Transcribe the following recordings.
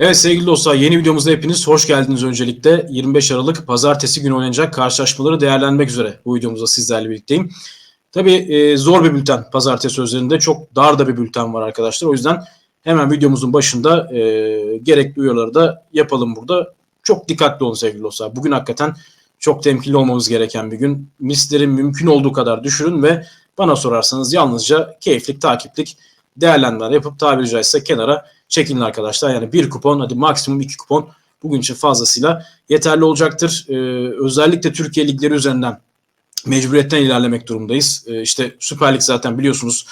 Evet sevgili dostlar yeni videomuzda hepiniz hoş geldiniz öncelikle. 25 Aralık pazartesi günü oynanacak karşılaşmaları değerlendirmek üzere bu videomuzda sizlerle birlikteyim. Tabii e, zor bir bülten pazartesi üzerinde çok dar da bir bülten var arkadaşlar. O yüzden hemen videomuzun başında e, gerekli uyarıları da yapalım burada. Çok dikkatli olun sevgili dostlar. Bugün hakikaten çok temkinli olmamız gereken bir gün. Misleri mümkün olduğu kadar düşürün ve bana sorarsanız yalnızca keyiflik, takiplik değerlendirmeler yapıp tabiri caizse kenara çekilin arkadaşlar. Yani bir kupon hadi maksimum iki kupon bugün için fazlasıyla yeterli olacaktır. Ee, özellikle Türkiye ligleri üzerinden mecburiyetten ilerlemek durumdayız. Ee, işte Süper Lig zaten biliyorsunuz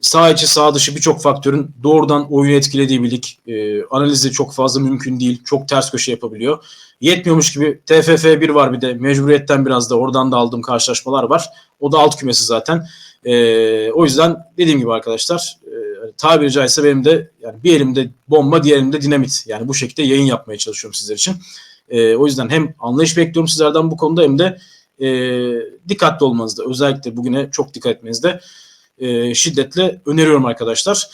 sağ içi sağ dışı birçok faktörün doğrudan oyunu etkilediği bir lig. Ee, analizi çok fazla mümkün değil. Çok ters köşe yapabiliyor. Yetmiyormuş gibi TFF 1 var bir de mecburiyetten biraz da oradan da aldığım karşılaşmalar var. O da alt kümesi zaten. Ee, o yüzden dediğim gibi arkadaşlar tabiri caizse benim de yani bir elimde bomba diğer elimde dinamit. Yani bu şekilde yayın yapmaya çalışıyorum sizler için. E, o yüzden hem anlayış bekliyorum sizlerden bu konuda hem de e, dikkatli olmanızda özellikle bugüne çok dikkat etmenizde e, şiddetle öneriyorum arkadaşlar.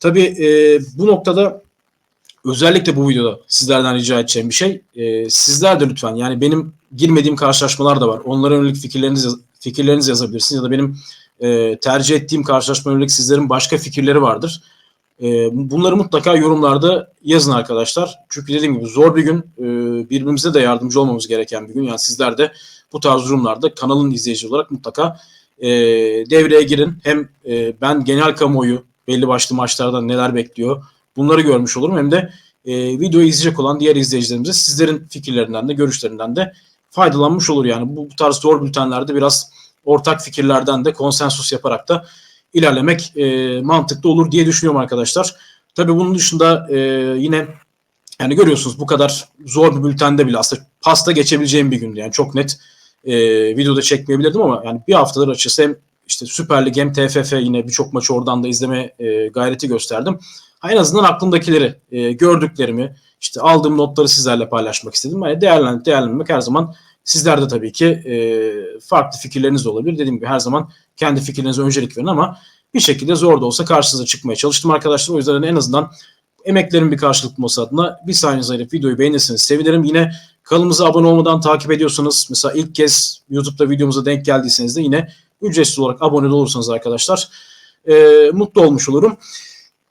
Tabii e, bu noktada özellikle bu videoda sizlerden rica edeceğim bir şey. E, sizler de lütfen yani benim girmediğim karşılaşmalar da var. Onlara yönelik fikirlerinizi, fikirlerinizi yazabilirsiniz ya da benim e, tercih ettiğim karşılaşma yönelik sizlerin başka fikirleri vardır. E, bunları mutlaka yorumlarda yazın arkadaşlar. Çünkü dediğim gibi zor bir gün. E, birbirimize de yardımcı olmamız gereken bir gün. Yani sizler de bu tarz durumlarda kanalın izleyici olarak mutlaka e, devreye girin. Hem e, ben genel kamuoyu belli başlı maçlarda neler bekliyor bunları görmüş olurum. Hem de e, videoyu izleyecek olan diğer izleyicilerimize sizlerin fikirlerinden de görüşlerinden de faydalanmış olur. Yani bu, bu tarz zor bültenlerde biraz ortak fikirlerden de konsensus yaparak da ilerlemek e, mantıklı olur diye düşünüyorum arkadaşlar. Tabii bunun dışında e, yine yani görüyorsunuz bu kadar zor bir bültende bile aslında pasta geçebileceğim bir gündü. Yani çok net e, videoda çekmeyebilirdim ama yani bir haftadır açıkçası hem işte Süper Lig hem TFF yine birçok maçı oradan da izleme e, gayreti gösterdim. En azından aklımdakileri, e, gördüklerimi, işte aldığım notları sizlerle paylaşmak istedim. Yani değerlendirmek her zaman Sizler de tabii ki e, farklı fikirleriniz de olabilir. Dediğim gibi her zaman kendi fikirlerinize öncelik verin ama bir şekilde zor da olsa karşınıza çıkmaya çalıştım arkadaşlar. O yüzden en azından emeklerin bir karşılık bulması adına bir saniye ayırıp videoyu beğenirseniz sevinirim. Yine kanalımıza abone olmadan takip ediyorsanız mesela ilk kez YouTube'da videomuza denk geldiyseniz de yine ücretsiz olarak abone olursanız arkadaşlar e, mutlu olmuş olurum.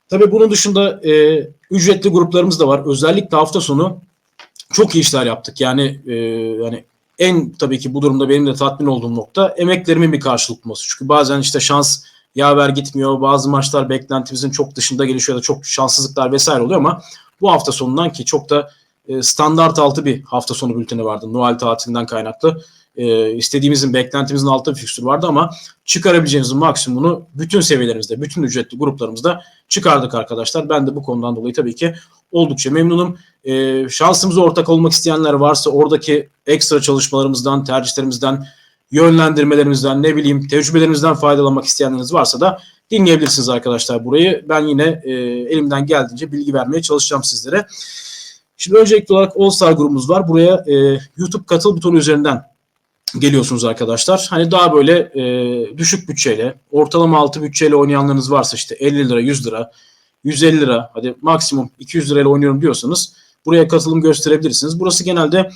Tabii bunun dışında e, ücretli gruplarımız da var. Özellikle hafta sonu çok iyi işler yaptık. Yani e, yani en tabii ki bu durumda benim de tatmin olduğum nokta emeklerimin bir karşılık bulması. Çünkü bazen işte şans yaver gitmiyor. Bazı maçlar beklentimizin çok dışında gelişiyor ya da çok şanssızlıklar vesaire oluyor ama bu hafta sonundan ki çok da e, standart altı bir hafta sonu bülteni vardı. Noel tatilinden kaynaklı. E, istediğimizin, beklentimizin altı bir fikstür vardı ama çıkarabileceğimizin maksimumunu bütün seviyelerimizde, bütün ücretli gruplarımızda çıkardık arkadaşlar. Ben de bu konudan dolayı tabii ki oldukça memnunum. E, şansımıza ortak olmak isteyenler varsa oradaki ekstra çalışmalarımızdan, tercihlerimizden, yönlendirmelerimizden, ne bileyim tecrübelerimizden faydalanmak isteyenleriniz varsa da dinleyebilirsiniz arkadaşlar burayı. Ben yine e, elimden geldiğince bilgi vermeye çalışacağım sizlere. Şimdi öncelikli olarak All Star grubumuz var. Buraya e, YouTube katıl butonu üzerinden geliyorsunuz arkadaşlar. Hani daha böyle e, düşük bütçeyle, ortalama altı bütçeyle oynayanlarınız varsa işte 50 lira, 100 lira, 150 lira, hadi maksimum 200 lirayla oynuyorum diyorsanız buraya katılım gösterebilirsiniz. Burası genelde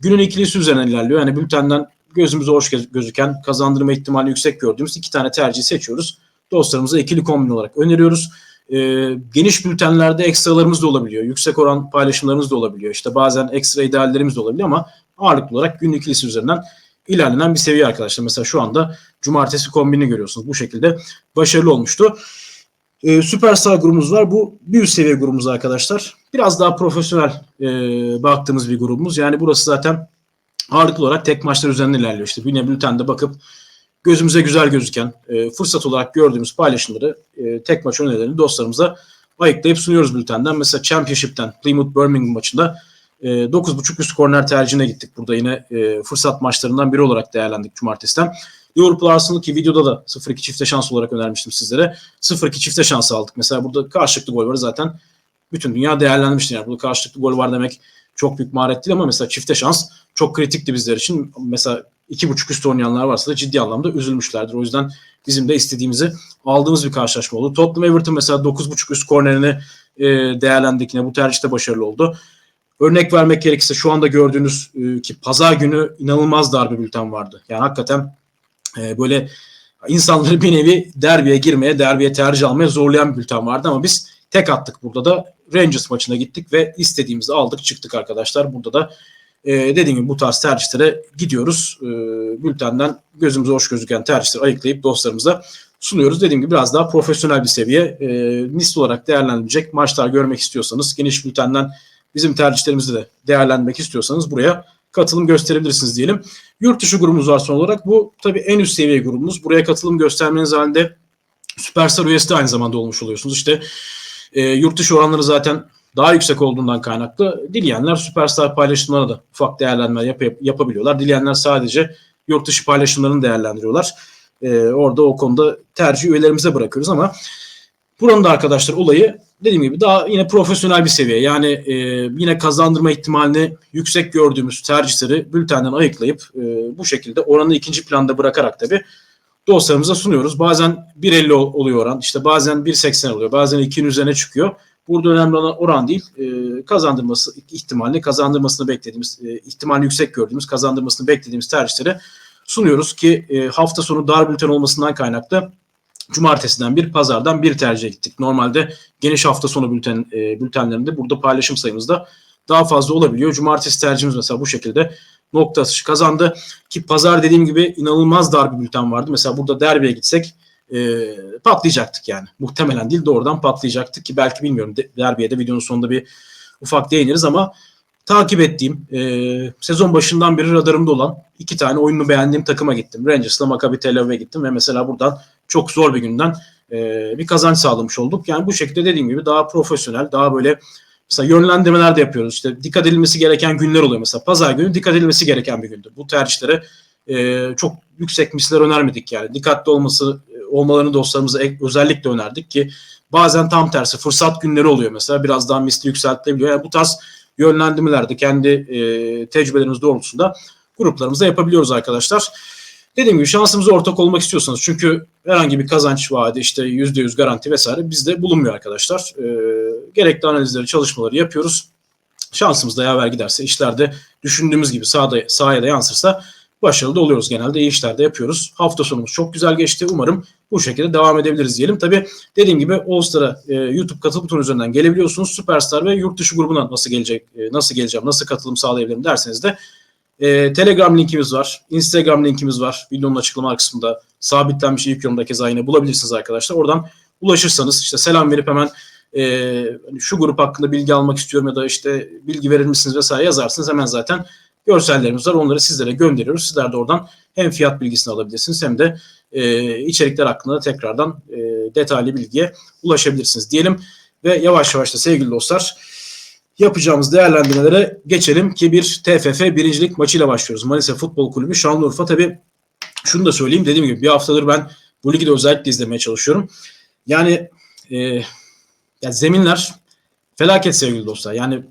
günün ikilisi üzerinden ilerliyor. Yani bültenden gözümüze hoş gözüken, kazandırma ihtimali yüksek gördüğümüz iki tane tercih seçiyoruz. Dostlarımıza ikili kombin olarak öneriyoruz. E, geniş bültenlerde ekstralarımız da olabiliyor. Yüksek oran paylaşımlarımız da olabiliyor. İşte bazen ekstra ideallerimiz de olabiliyor ama ağırlıklı olarak günlük ikilisi üzerinden ilerlenen bir seviye arkadaşlar. Mesela şu anda cumartesi kombini görüyorsunuz. Bu şekilde başarılı olmuştu. Ee, Süperstar grubumuz var. Bu bir üst seviye grubumuz arkadaşlar. Biraz daha profesyonel e, baktığımız bir grubumuz. Yani burası zaten ağırlıklı olarak tek maçlar üzerinden ilerliyor. İşte yine bültende bakıp gözümüze güzel gözüken, e, fırsat olarak gördüğümüz paylaşımları, e, tek maç önerilerini dostlarımıza ayıklayıp sunuyoruz bültenden. Mesela Championship'ten Plymouth Birmingham maçında e, 9.5 üst korner tercihine gittik. Burada yine e, fırsat maçlarından biri olarak değerlendik cumartesiden. Liverpool Arsenal ki videoda da 0-2 çifte şans olarak önermiştim sizlere. 0-2 çifte şansı aldık. Mesela burada karşılıklı gol var zaten bütün dünya değerlendirmişti. Yani burada karşılıklı gol var demek çok büyük maharet değil ama mesela çifte şans çok kritikti bizler için. Mesela iki buçuk üst oynayanlar varsa da ciddi anlamda üzülmüşlerdir. O yüzden bizim de istediğimizi aldığımız bir karşılaşma oldu. Tottenham Everton mesela dokuz buçuk üst kornerini e, değerlendik yine bu tercihte başarılı oldu. Örnek vermek gerekirse şu anda gördüğünüz e, ki pazar günü inanılmaz darbe bülten vardı. Yani hakikaten e, böyle insanları bir nevi derbiye girmeye, derbiye tercih almaya zorlayan bir bülten vardı ama biz tek attık burada da Rangers maçına gittik ve istediğimizi aldık çıktık arkadaşlar. Burada da e, dediğim gibi bu tarz tercihlere gidiyoruz. E, bültenden gözümüze hoş gözüken tercihleri ayıklayıp dostlarımıza sunuyoruz. Dediğim gibi biraz daha profesyonel bir seviye. E, list olarak değerlendirecek maçlar görmek istiyorsanız geniş bültenden bizim tercihlerimizi de değerlendirmek istiyorsanız buraya katılım gösterebilirsiniz diyelim. Yurt dışı grubumuz var son olarak. Bu tabii en üst seviye grubumuz. Buraya katılım göstermeniz halinde Süperstar üyesi de aynı zamanda olmuş oluyorsunuz. İşte e, yurt dışı oranları zaten daha yüksek olduğundan kaynaklı dileyenler Süperstar paylaşımlarına da ufak değerlendirme yap, yapabiliyorlar. Dileyenler sadece yurt dışı paylaşımlarını değerlendiriyorlar. E, orada o konuda tercih üyelerimize bırakıyoruz ama buranın da arkadaşlar olayı dediğim gibi daha yine profesyonel bir seviye. Yani e, yine kazandırma ihtimalini yüksek gördüğümüz tercihleri bültenden ayıklayıp e, bu şekilde oranı ikinci planda bırakarak tabii dostlarımıza sunuyoruz. Bazen 1.50 oluyor oran, işte bazen 1.80 oluyor, bazen 2'nin üzerine çıkıyor. Burada önemli olan oran değil, e, kazandırması ihtimalini, kazandırmasını beklediğimiz, e, ihtimali yüksek gördüğümüz, kazandırmasını beklediğimiz tercihleri sunuyoruz ki e, hafta sonu dar bülten olmasından kaynaklı cumartesiden bir, pazardan bir tercih gittik. Normalde geniş hafta sonu bülten e, bültenlerinde burada paylaşım sayımız da daha fazla olabiliyor. Cumartesi tercihimiz mesela bu şekilde nokta atışı kazandı. Ki pazar dediğim gibi inanılmaz dar bir bülten vardı. Mesela burada derbiye gitsek e, patlayacaktık yani. Muhtemelen değil doğrudan patlayacaktık ki belki bilmiyorum de, derbiye de videonun sonunda bir ufak değiniriz ama takip ettiğim e, sezon başından beri radarımda olan iki tane oyununu beğendiğim takıma gittim. Rangers'la Maccabi Tel Aviv'e gittim ve mesela buradan çok zor bir günden e, bir kazanç sağlamış olduk. Yani bu şekilde dediğim gibi daha profesyonel, daha böyle mesela yönlendirmeler de yapıyoruz. İşte dikkat edilmesi gereken günler oluyor. Mesela pazar günü dikkat edilmesi gereken bir gündür. Bu tercihlere e, çok yüksek misler önermedik yani. Dikkatli olması olmalarını dostlarımıza özellikle önerdik ki bazen tam tersi fırsat günleri oluyor mesela biraz daha misli yükseltilebiliyor. Yani bu tarz yönlendirmelerde kendi e, tecrübelerimiz doğrultusunda gruplarımızda yapabiliyoruz arkadaşlar. Dediğim gibi şansımıza ortak olmak istiyorsanız çünkü herhangi bir kazanç vaadi işte %100 garanti vesaire bizde bulunmuyor arkadaşlar. E, gerekli analizleri çalışmaları yapıyoruz. Şansımız da yaver giderse işlerde düşündüğümüz gibi sahada, sahaya da yansırsa başarılı da oluyoruz genelde. iyi işler de yapıyoruz. Hafta sonumuz çok güzel geçti. Umarım bu şekilde devam edebiliriz diyelim. Tabii dediğim gibi All e, YouTube katıl butonu üzerinden gelebiliyorsunuz. Süperstar ve yurt dışı grubuna nasıl gelecek, e, nasıl geleceğim, nasıl katılım sağlayabilirim derseniz de e, Telegram linkimiz var. Instagram linkimiz var. Videonun açıklama kısmında sabitlenmiş ilk yorumda keza yine bulabilirsiniz arkadaşlar. Oradan ulaşırsanız işte selam verip hemen e, şu grup hakkında bilgi almak istiyorum ya da işte bilgi verir misiniz vesaire yazarsınız. Hemen zaten görsellerimiz var. Onları sizlere gönderiyoruz. Sizler de oradan hem fiyat bilgisini alabilirsiniz hem de e, içerikler hakkında tekrardan e, detaylı bilgiye ulaşabilirsiniz diyelim. Ve yavaş yavaş da sevgili dostlar yapacağımız değerlendirmelere geçelim ki bir TFF birincilik maçıyla başlıyoruz. Manisa Futbol Kulübü Şanlıurfa tabi şunu da söyleyeyim dediğim gibi bir haftadır ben bu ligi de özellikle izlemeye çalışıyorum. Yani e, ya zeminler felaket sevgili dostlar. Yani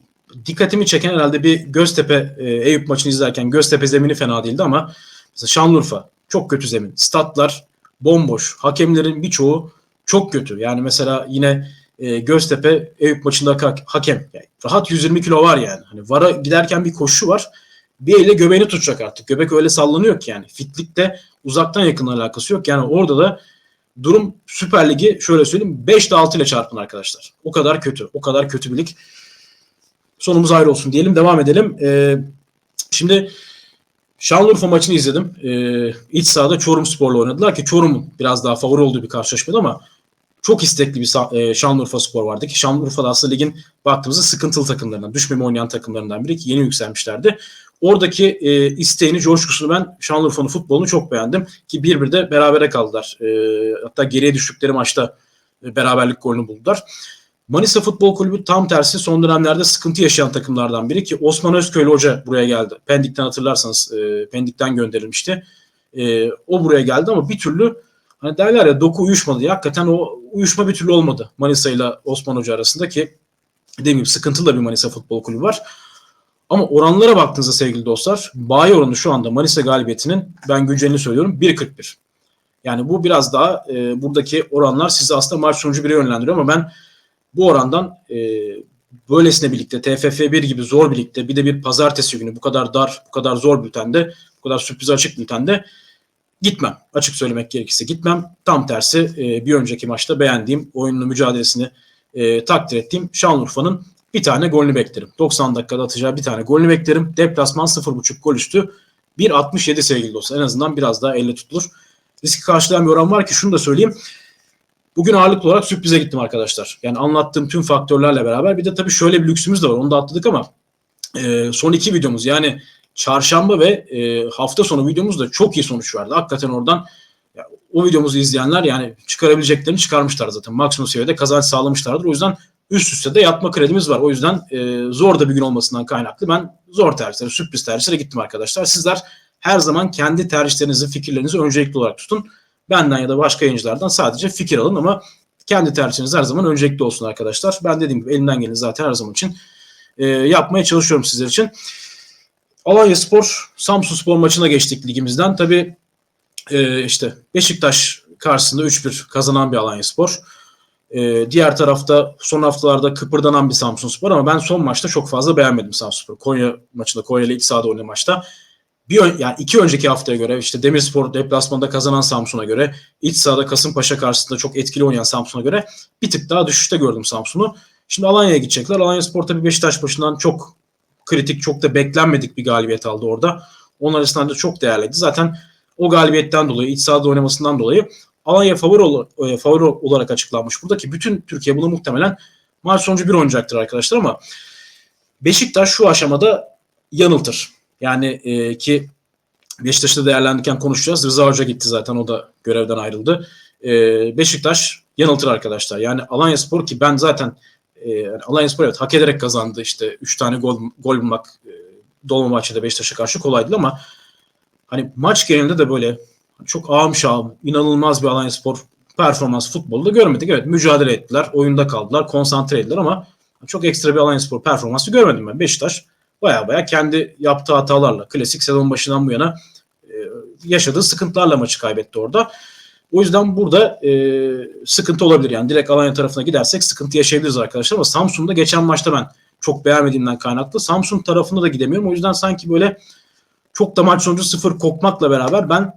dikkatimi çeken herhalde bir Göztepe e, Eyüp maçını izlerken Göztepe zemini fena değildi ama mesela Şanlıurfa çok kötü zemin. Statlar bomboş. Hakemlerin birçoğu çok kötü. Yani mesela yine e, Göztepe Eyüp maçında ha- hakem. Yani rahat 120 kilo var yani. Hani VAR'a giderken bir koşu var. Bir elle göbeğini tutacak artık. Göbek öyle sallanıyor ki yani. Fitlikte uzaktan yakın alakası yok. Yani orada da durum Süper Ligi şöyle söyleyeyim 5 ile 6 ile çarpın arkadaşlar. O kadar kötü. O kadar kötü bir lig. Sonumuz ayrı olsun diyelim. Devam edelim. Ee, şimdi Şanlıurfa maçını izledim. Ee, iç sahada Çorum Spor'la oynadılar ki Çorum'un biraz daha favori olduğu bir karşılaşmaydı ama çok istekli bir e, Şanlıurfa Spor vardı ki Şanlıurfa da aslında ligin baktığımızda sıkıntılı takımlarından, düşmeme oynayan takımlarından biri ki yeni yükselmişlerdi. Oradaki e, isteğini, coşkusunu ben Şanlıurfa'nın futbolunu çok beğendim ki bir bir de berabere kaldılar. E, hatta geriye düştükleri maçta e, beraberlik golünü buldular. Manisa Futbol Kulübü tam tersi son dönemlerde sıkıntı yaşayan takımlardan biri ki Osman Özköylü Hoca buraya geldi. Pendik'ten hatırlarsanız e, Pendik'ten gönderilmişti. E, o buraya geldi ama bir türlü hani derler ya doku uyuşmadı. Ya, hakikaten o uyuşma bir türlü olmadı Manisa ile Osman Hoca arasında ki dediğim gibi sıkıntılı da bir Manisa Futbol Kulübü var. Ama oranlara baktığınızda sevgili dostlar bayi oranı şu anda Manisa galibiyetinin ben güncelini söylüyorum 1.41. Yani bu biraz daha e, buradaki oranlar sizi aslında maç sonucu bire yönlendiriyor ama ben bu orandan e, böylesine birlikte TFF1 gibi zor birlikte bir de bir pazartesi günü bu kadar dar, bu kadar zor bültende, bu kadar sürpriz açık bültende gitmem. Açık söylemek gerekirse gitmem. Tam tersi e, bir önceki maçta beğendiğim oyunlu mücadelesini e, takdir ettiğim Şanlıurfa'nın bir tane golünü beklerim. 90 dakikada atacağı bir tane golünü beklerim. Deplasman 0.5 gol üstü 1.67 sevgili dostlar. En azından biraz daha elle tutulur. Riski karşılayan bir oran var ki şunu da söyleyeyim. Bugün ağırlıklı olarak sürprize gittim arkadaşlar. Yani anlattığım tüm faktörlerle beraber bir de tabii şöyle bir lüksümüz de var. Onu da atladık ama e, son iki videomuz yani çarşamba ve e, hafta sonu videomuz da çok iyi sonuç verdi. Hakikaten oradan ya, o videomuzu izleyenler yani çıkarabileceklerini çıkarmışlar zaten. Maksimum seviyede kazanç sağlamışlardır. O yüzden üst üste de yatma kredimiz var. O yüzden e, zor da bir gün olmasından kaynaklı ben zor tercihlere, sürpriz tercihlere gittim arkadaşlar. Sizler her zaman kendi tercihlerinizi, fikirlerinizi öncelikli olarak tutun. Benden ya da başka yayıncılardan sadece fikir alın ama kendi tercihiniz her zaman öncelikli olsun arkadaşlar. Ben dediğim gibi elimden geleni zaten her zaman için e, yapmaya çalışıyorum sizler için. Alanya Spor, Samsun Spor maçına geçtik ligimizden. Tabii e, işte Beşiktaş karşısında 3-1 kazanan bir Alanya Spor. E, diğer tarafta son haftalarda kıpırdanan bir Samsun Spor ama ben son maçta çok fazla beğenmedim Samsun Spor. Konya maçında, Konya ile iç sahada oynayan maçta. Bir, yani iki önceki haftaya göre işte Demirspor deplasmanda kazanan Samsun'a göre iç sahada Kasımpaşa karşısında çok etkili oynayan Samsun'a göre bir tık daha düşüşte gördüm Samsun'u. Şimdi Alanya'ya gidecekler. Alanya Spor tabii Beşiktaş başından çok kritik, çok da beklenmedik bir galibiyet aldı orada. Onun arasında da çok değerliydi. Zaten o galibiyetten dolayı, iç sahada oynamasından dolayı Alanya favori, e, favori olarak açıklanmış burada ki bütün Türkiye bunu muhtemelen maç sonucu bir oynayacaktır arkadaşlar ama Beşiktaş şu aşamada yanıltır. Yani e, ki Beşiktaş'ta değerlendirirken konuşacağız. Rıza Hoca gitti zaten o da görevden ayrıldı. E, Beşiktaş yanıltır arkadaşlar. Yani Alanya Spor ki ben zaten e, Alanya Spor evet hak ederek kazandı. İşte 3 tane gol, gol bulmak e, Dolma maçında Beşiktaş'a karşı kolaydı ama hani maç genelinde de böyle çok ağım şağım, inanılmaz bir Alanya Spor performans futbolu da görmedik. Evet mücadele ettiler, oyunda kaldılar, konsantre ettiler ama çok ekstra bir Alanya Spor performansı görmedim ben. Beşiktaş baya baya kendi yaptığı hatalarla, klasik sezon başından bu yana e, yaşadığı sıkıntılarla maçı kaybetti orada. O yüzden burada e, sıkıntı olabilir. Yani direkt Alanya tarafına gidersek sıkıntı yaşayabiliriz arkadaşlar. Ama Samsun'da geçen maçta ben çok beğenmediğimden kaynaklı. Samsun tarafına da gidemiyorum. O yüzden sanki böyle çok da maç sonucu sıfır kokmakla beraber ben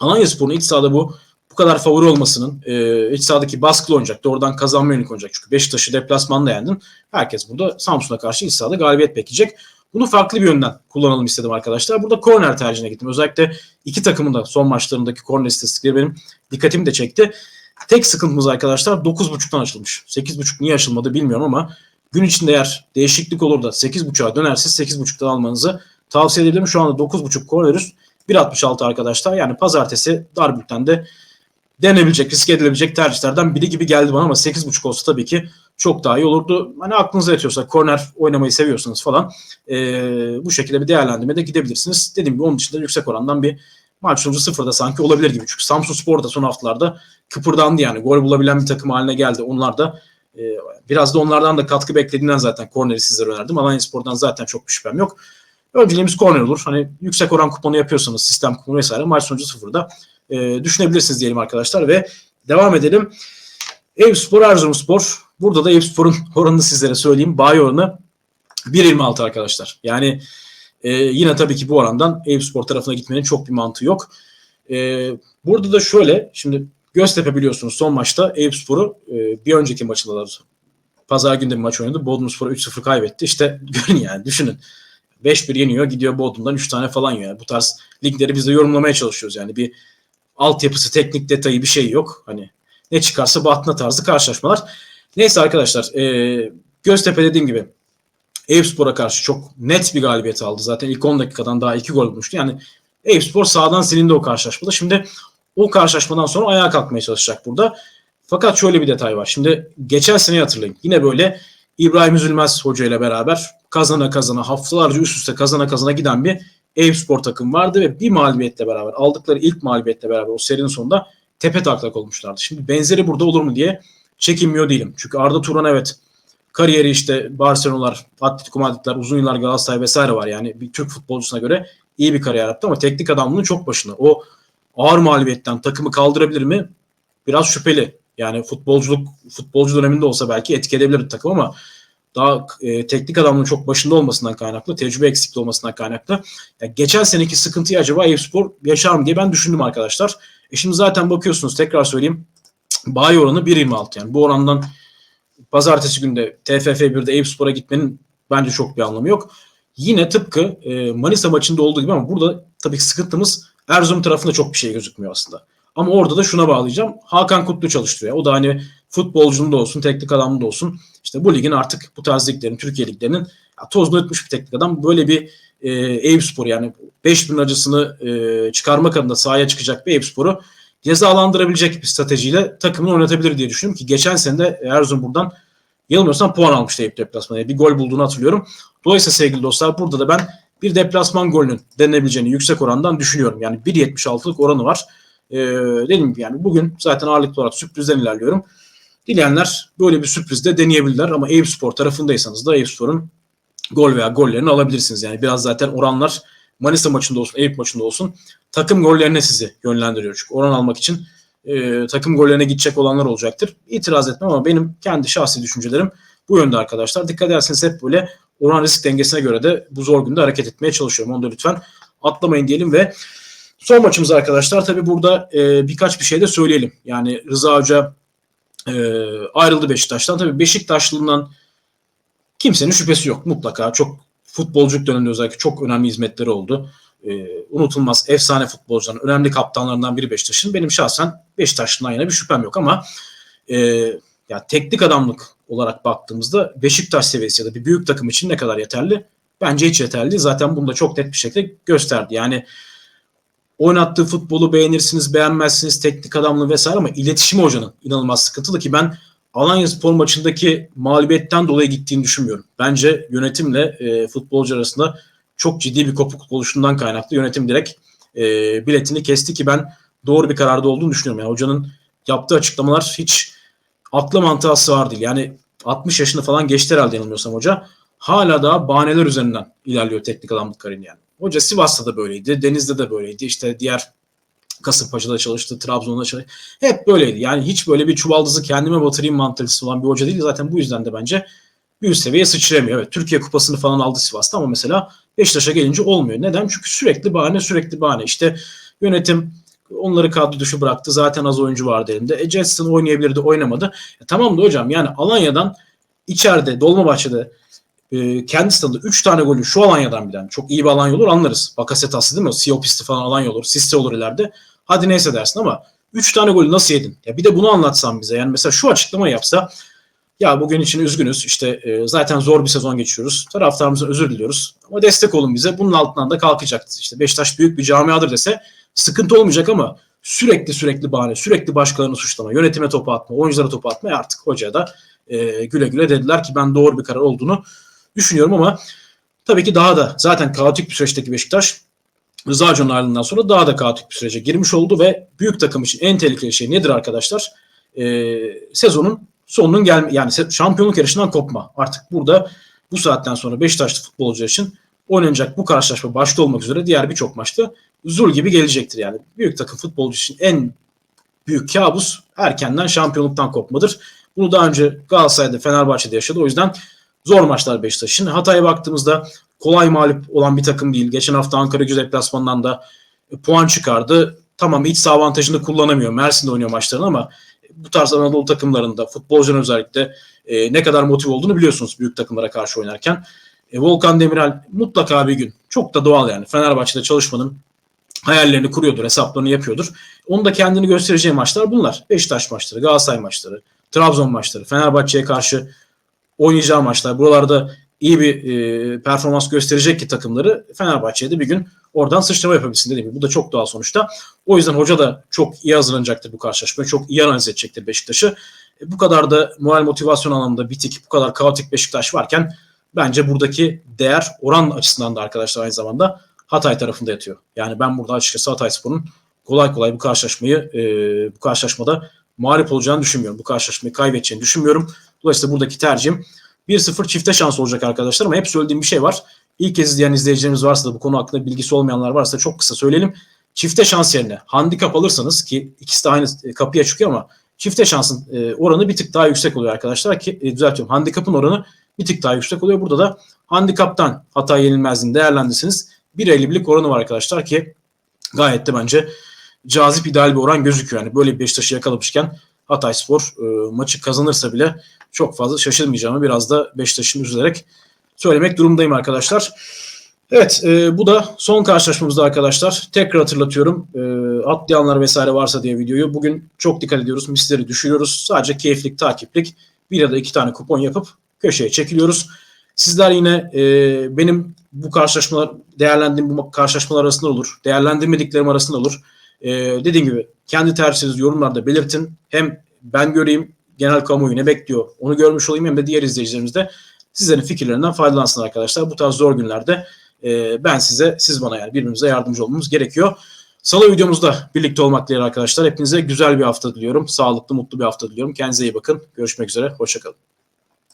Alanya Spor'un iç sahada bu bu kadar favori olmasının e, iç sahadaki baskılı oynayacak. Doğrudan kazanma yönelik oynayacak. Çünkü Beşiktaş'ı deplasmanda yendin. Herkes burada Samsun'a karşı iç sahada galibiyet bekleyecek. Bunu farklı bir yönden kullanalım istedim arkadaşlar. Burada korner tercihine gittim. Özellikle iki takımın da son maçlarındaki korner istatistikleri benim dikkatimi de çekti. Tek sıkıntımız arkadaşlar 9.5'tan açılmış. 8.5 niye açılmadı bilmiyorum ama gün içinde eğer değişiklik olur da 8.5'a dönerse 8.5'tan almanızı tavsiye edebilirim. Şu anda 9.5 korner 1.66 arkadaşlar. Yani pazartesi dar bültende denebilecek, risk edilebilecek tercihlerden biri gibi geldi bana ama 8.5 olsa tabii ki çok daha iyi olurdu. Hani aklınıza yatıyorsa korner oynamayı seviyorsanız falan e, bu şekilde bir değerlendirmede gidebilirsiniz. Dediğim gibi onun dışında yüksek orandan bir maç sonucu sıfırda sanki olabilir gibi. Çünkü Samsun Spor da son haftalarda kıpırdandı yani. Gol bulabilen bir takım haline geldi. Onlar da e, biraz da onlardan da katkı beklediğinden zaten korneri sizlere önerdim. Alanya Spor'dan zaten çok bir şüphem yok. Önceliğimiz korner olur. Hani yüksek oran kuponu yapıyorsanız sistem kuponu vesaire maç sonucu sıfırda e, düşünebilirsiniz diyelim arkadaşlar ve devam edelim. Eyüpspor Erzurumspor. Burada da Eyüpspor'un oranını sizlere söyleyeyim. Bayi oranı 1.26 arkadaşlar. Yani e, yine tabii ki bu orandan Eyüpspor tarafına gitmenin çok bir mantığı yok. E, burada da şöyle şimdi Göztepe biliyorsunuz son maçta Eyüpspor'u e, bir önceki maçında pazar günde bir maç oynadı. Bodrumspor 3-0 kaybetti. İşte görün yani düşünün. 5-1 yeniyor gidiyor Bodrum'dan 3 tane falan yiyor. Bu tarz ligleri biz de yorumlamaya çalışıyoruz yani. Bir altyapısı, teknik detayı bir şey yok. Hani ne çıkarsa batına tarzı karşılaşmalar. Neyse arkadaşlar e, Göztepe dediğim gibi Eyüpspor'a karşı çok net bir galibiyet aldı. Zaten ilk 10 dakikadan daha 2 gol bulmuştu. Yani Eyüpspor sağdan silindi o karşılaşmada. Şimdi o karşılaşmadan sonra ayağa kalkmaya çalışacak burada. Fakat şöyle bir detay var. Şimdi geçen sene hatırlayın. Yine böyle İbrahim Üzülmez Hoca ile beraber kazana kazana haftalarca üst üste kazana kazana giden bir Eyüpspor takım vardı ve bir mağlubiyetle beraber aldıkları ilk mağlubiyetle beraber o serinin sonunda tepe taklak olmuşlardı. Şimdi benzeri burada olur mu diye çekinmiyor değilim. Çünkü Arda Turan evet kariyeri işte Barcelona'lar, Atletico Madrid'ler, uzun yıllar Galatasaray vesaire var. Yani bir Türk futbolcusuna göre iyi bir kariyer yaptı ama teknik adamlığının çok başında. O ağır mağlubiyetten takımı kaldırabilir mi? Biraz şüpheli. Yani futbolculuk futbolcu döneminde olsa belki etki takım ama daha e, teknik adamlığın çok başında olmasından kaynaklı, tecrübe eksikliği olmasından kaynaklı. Yani geçen seneki sıkıntıyı acaba Eyüpspor yaşar mı diye ben düşündüm arkadaşlar. E şimdi zaten bakıyorsunuz tekrar söyleyeyim. Bayi oranı 1.26 yani. Bu orandan pazartesi günde TFF 1'de Eyüpspor'a gitmenin bence çok bir anlamı yok. Yine tıpkı e, Manisa maçında olduğu gibi ama burada tabii ki sıkıntımız Erzurum tarafında çok bir şey gözükmüyor aslında. Ama orada da şuna bağlayacağım. Hakan Kutlu çalıştırıyor. O da hani futbolcunun da olsun, teknik adamın da olsun. İşte bu ligin artık bu tarz liglerin, Türkiye liglerinin tozlu etmiş bir teknik adam. Böyle bir e, Eyüpspor yani 5000 acısını e, çıkarmak adına sahaya çıkacak bir Eyüpspor'u cezalandırabilecek bir stratejiyle takımını oynatabilir diye düşünüyorum ki geçen sene de Erzurum buradan yanılmıyorsam puan almıştı Eyüp deplasmanı. Bir gol bulduğunu hatırlıyorum. Dolayısıyla sevgili dostlar burada da ben bir deplasman golünün denilebileceğini yüksek orandan düşünüyorum. Yani 1.76'lık oranı var. Ee, gibi yani bugün zaten ağırlıklı olarak sürprizden ilerliyorum. Dileyenler böyle bir sürpriz de deneyebilirler ama Eyüp Spor tarafındaysanız da Eyüp Spor'un gol veya gollerini alabilirsiniz. Yani biraz zaten oranlar Manisa maçında olsun, Eyüp maçında olsun takım gollerine sizi yönlendiriyor. Çünkü oran almak için e, takım gollerine gidecek olanlar olacaktır. İtiraz etmem ama benim kendi şahsi düşüncelerim bu yönde arkadaşlar. Dikkat ederseniz hep böyle oran risk dengesine göre de bu zor günde hareket etmeye çalışıyorum. Onu da lütfen atlamayın diyelim ve son maçımız arkadaşlar tabii burada e, birkaç bir şey de söyleyelim. Yani Rıza Hoca e, ayrıldı Beşiktaş'tan. Tabii Beşiktaşlılığından kimsenin şüphesi yok. Mutlaka çok futbolculuk döneminde özellikle çok önemli hizmetleri oldu. E, unutulmaz efsane futbolcuların önemli kaptanlarından biri Beşiktaş'ın. Benim şahsen Beşiktaş'tan yana bir şüphem yok ama e, ya teknik adamlık olarak baktığımızda Beşiktaş seviyesi ya da bir büyük takım için ne kadar yeterli? Bence hiç yeterli. Zaten bunu da çok net bir şekilde gösterdi. Yani oynattığı futbolu beğenirsiniz, beğenmezsiniz, teknik adamlığı vesaire ama iletişimi hocanın inanılmaz sıkıntılı ki ben Alanya Spor maçındaki mağlubiyetten dolayı gittiğini düşünmüyorum. Bence yönetimle e, futbolcu arasında çok ciddi bir kopukluk oluşundan kaynaklı yönetim direkt e, biletini kesti ki ben doğru bir kararda olduğunu düşünüyorum. Yani hocanın yaptığı açıklamalar hiç akla mantığa sığar değil. Yani 60 yaşını falan geçti herhalde yanılmıyorsam hoca. Hala daha bahaneler üzerinden ilerliyor teknik adamlık kariyerini yani. Hoca Sivas'ta da böyleydi, Deniz'de de böyleydi. İşte diğer Kasımpaşa'da çalıştı, Trabzon'da çalıştı. Hep böyleydi. Yani hiç böyle bir çuvaldızı kendime batırayım mantalitesi olan bir hoca değil. Zaten bu yüzden de bence bir üst seviyeye sıçramıyor. Evet Türkiye Kupası'nı falan aldı Sivas'ta ama mesela Beşiktaş'a gelince olmuyor. Neden? Çünkü sürekli bahane sürekli bahane. İşte yönetim onları kadro dışı bıraktı. Zaten az oyuncu vardı elinde. E Jetson oynayabilirdi oynamadı. E, tamam da hocam yani Alanya'dan içeride Dolmabahçe'de e, kendi stadında 3 tane golü şu Alanya'dan bilen çok iyi bir Alanya olur anlarız. Bakasetas'ı değil mi? Siopis'ti falan Alanya olur. Sisse olur ileride. Hadi neyse dersin ama 3 tane golü nasıl yedin? Ya bir de bunu anlatsan bize. Yani mesela şu açıklama yapsa ya bugün için üzgünüz. İşte e, zaten zor bir sezon geçiyoruz. Taraftarımıza özür diliyoruz. Ama destek olun bize. Bunun altından da kalkacaktı. İşte Beşiktaş büyük bir camiadır dese sıkıntı olmayacak ama sürekli sürekli bahane, sürekli başkalarını suçlama, yönetime topu atma, oyunculara topu atma artık hocaya da e, güle güle dediler ki ben doğru bir karar olduğunu düşünüyorum ama tabii ki daha da zaten kaotik bir süreçteki Beşiktaş Rıza Hoca'nın ayrılığından sonra daha da kaotik bir sürece girmiş oldu ve büyük takım için en tehlikeli şey nedir arkadaşlar? E, sezonun sonunun gelme yani şampiyonluk yarışından kopma. Artık burada bu saatten sonra Beşiktaşlı futbolcular için oynanacak bu karşılaşma başta olmak üzere diğer birçok maçta zul gibi gelecektir yani. Büyük takım futbolcu için en büyük kabus erkenden şampiyonluktan kopmadır. Bunu daha önce Galatasaray'da Fenerbahçe'de yaşadı. O yüzden zor maçlar Beşiktaş'ın. Hatay'a baktığımızda kolay mağlup olan bir takım değil. Geçen hafta Ankara Gücü deplasmanından da puan çıkardı. Tamam iç saha avantajını kullanamıyor. Mersin'de oynuyor maçlarını ama bu tarz Anadolu takımlarında futbolcunun özellikle e, ne kadar motive olduğunu biliyorsunuz büyük takımlara karşı oynarken. E, Volkan Demirel mutlaka bir gün çok da doğal yani Fenerbahçe'de çalışmanın hayallerini kuruyordur, hesaplarını yapıyordur. Onu da kendini göstereceği maçlar bunlar. Beşiktaş maçları, Galatasaray maçları, Trabzon maçları, Fenerbahçe'ye karşı oynayacağı maçlar. Buralarda iyi bir e, performans gösterecek ki takımları Fenerbahçe'ye de bir gün oradan sıçrama yapabilsin dediğim gibi. Bu da çok doğal sonuçta. O yüzden hoca da çok iyi hazırlanacaktır bu karşılaşmaya. Çok iyi analiz edecektir Beşiktaş'ı. E, bu kadar da moral motivasyon anlamında bitik, bu kadar kaotik Beşiktaş varken bence buradaki değer oran açısından da arkadaşlar aynı zamanda Hatay tarafında yatıyor. Yani ben burada açıkçası Hatay Spor'un kolay kolay bu karşılaşmayı e, bu karşılaşmada mağlup olacağını düşünmüyorum. Bu karşılaşmayı kaybedeceğini düşünmüyorum. Dolayısıyla buradaki tercihim 1-0 çifte şans olacak arkadaşlar ama hep söylediğim bir şey var. İlk kez izleyen izleyicilerimiz varsa da bu konu hakkında bilgisi olmayanlar varsa çok kısa söyleyelim. Çifte şans yerine handikap alırsanız ki ikisi de aynı kapıya çıkıyor ama çifte şansın e, oranı bir tık daha yüksek oluyor arkadaşlar ki e, düzeltiyorum. Handikapın oranı bir tık daha yüksek oluyor. Burada da handikaptan hata yenilmezliğini değerlendirseniz 1.51'lik oranı var arkadaşlar ki gayet de bence cazip ideal bir oran gözüküyor. Yani böyle bir Beşiktaş'ı yakalamışken Hatayspor e, maçı kazanırsa bile çok fazla şaşırmayacağımı biraz da Beşiktaş'ın üzülerek söylemek durumdayım arkadaşlar. Evet e, bu da son karşılaşmamızda arkadaşlar. Tekrar hatırlatıyorum. E, atlayanlar vesaire varsa diye videoyu. Bugün çok dikkat ediyoruz. Misleri düşürüyoruz. Sadece keyiflik, takiplik. Bir ya da iki tane kupon yapıp köşeye çekiliyoruz. Sizler yine e, benim bu karşılaşmalar değerlendirdiğim bu karşılaşmalar arasında olur. Değerlendirmediklerim arasında olur. E, dediğim gibi kendi tercihinizi yorumlarda belirtin. Hem ben göreyim genel kamuoyu ne bekliyor onu görmüş olayım hem de diğer izleyicilerimiz de sizlerin fikirlerinden faydalansın arkadaşlar. Bu tarz zor günlerde e, ben size, siz bana yani birbirimize yardımcı olmamız gerekiyor. Salı videomuzda birlikte olmak dileğiyle arkadaşlar. Hepinize güzel bir hafta diliyorum. Sağlıklı, mutlu bir hafta diliyorum. Kendinize iyi bakın. Görüşmek üzere. Hoşçakalın.